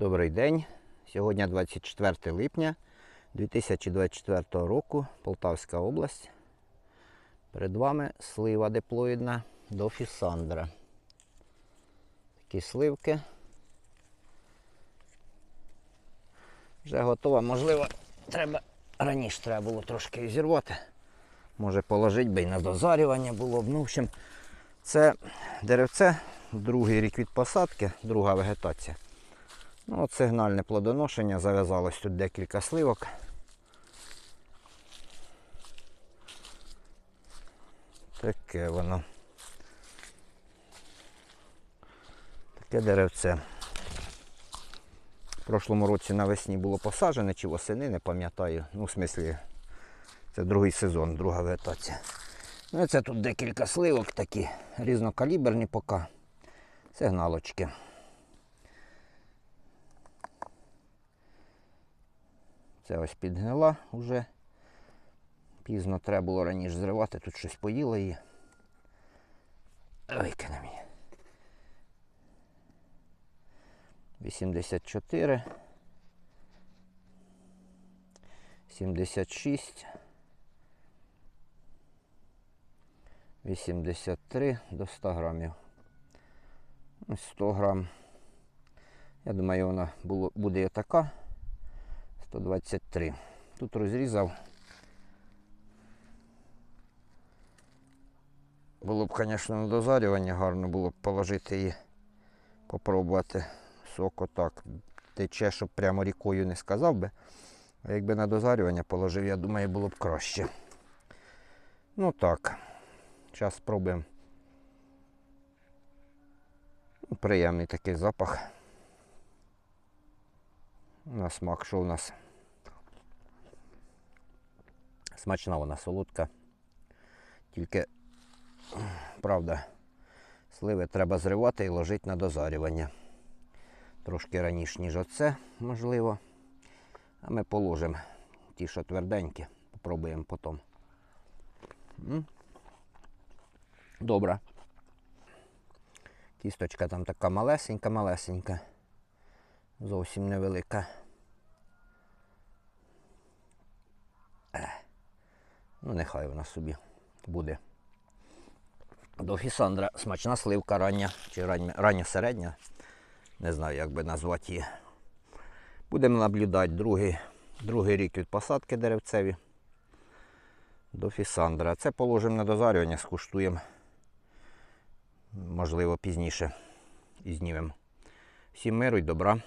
Добрий день. Сьогодні 24 липня 2024 року, Полтавська область. Перед вами слива диплоїдна до Фісандра. Такі сливки. Вже готова. Можливо, треба раніше треба було трошки зірвати. Може положити би і на дозарювання було б. Ну, в общем, це деревце, другий рік від посадки, друга вегетація. Ну, от сигнальне плодоношення, зав'язалось тут декілька сливок. Таке воно. Таке деревце. В прошлому році навесні було посаджене чи восени, не пам'ятаю. Ну, в смислі, це другий сезон, друга вегетація. Ну, і це тут декілька сливок такі, різнокаліберні поки. Сигналочки. Це ось підгнила вже. Пізно треба було раніше зривати, тут щось поїло її. Викине мені. 84. 76. 83 до 100 грамів. 100 грам. Я думаю, вона було, буде така. 123. Тут розрізав. Було б, звісно, на дозарювання гарно було б положити її, попробувати сок отак. Тече, щоб прямо рікою не сказав би. А якби на дозарювання положив, я думаю, було б краще. Ну так. Зараз спробуємо. Приємний такий запах. На смак, що у нас? Смачна вона солодка. Тільки, правда, сливи треба зривати і ложити на дозарювання. Трошки раніше, ніж оце, можливо. А ми положимо ті, що тверденькі, попробуємо потім. Добре. Кісточка там така малесенька-малесенька. Зовсім невелика. Ну, нехай вона собі буде. До Фісандра смачна сливка рання чи рання, середня. Не знаю, як би назвати її. Будемо наблюдати другий, другий рік від посадки деревцеві до Фісандра. Це положимо на дозарювання, скуштуємо. Можливо, пізніше і знімемо. Всім миру й добра.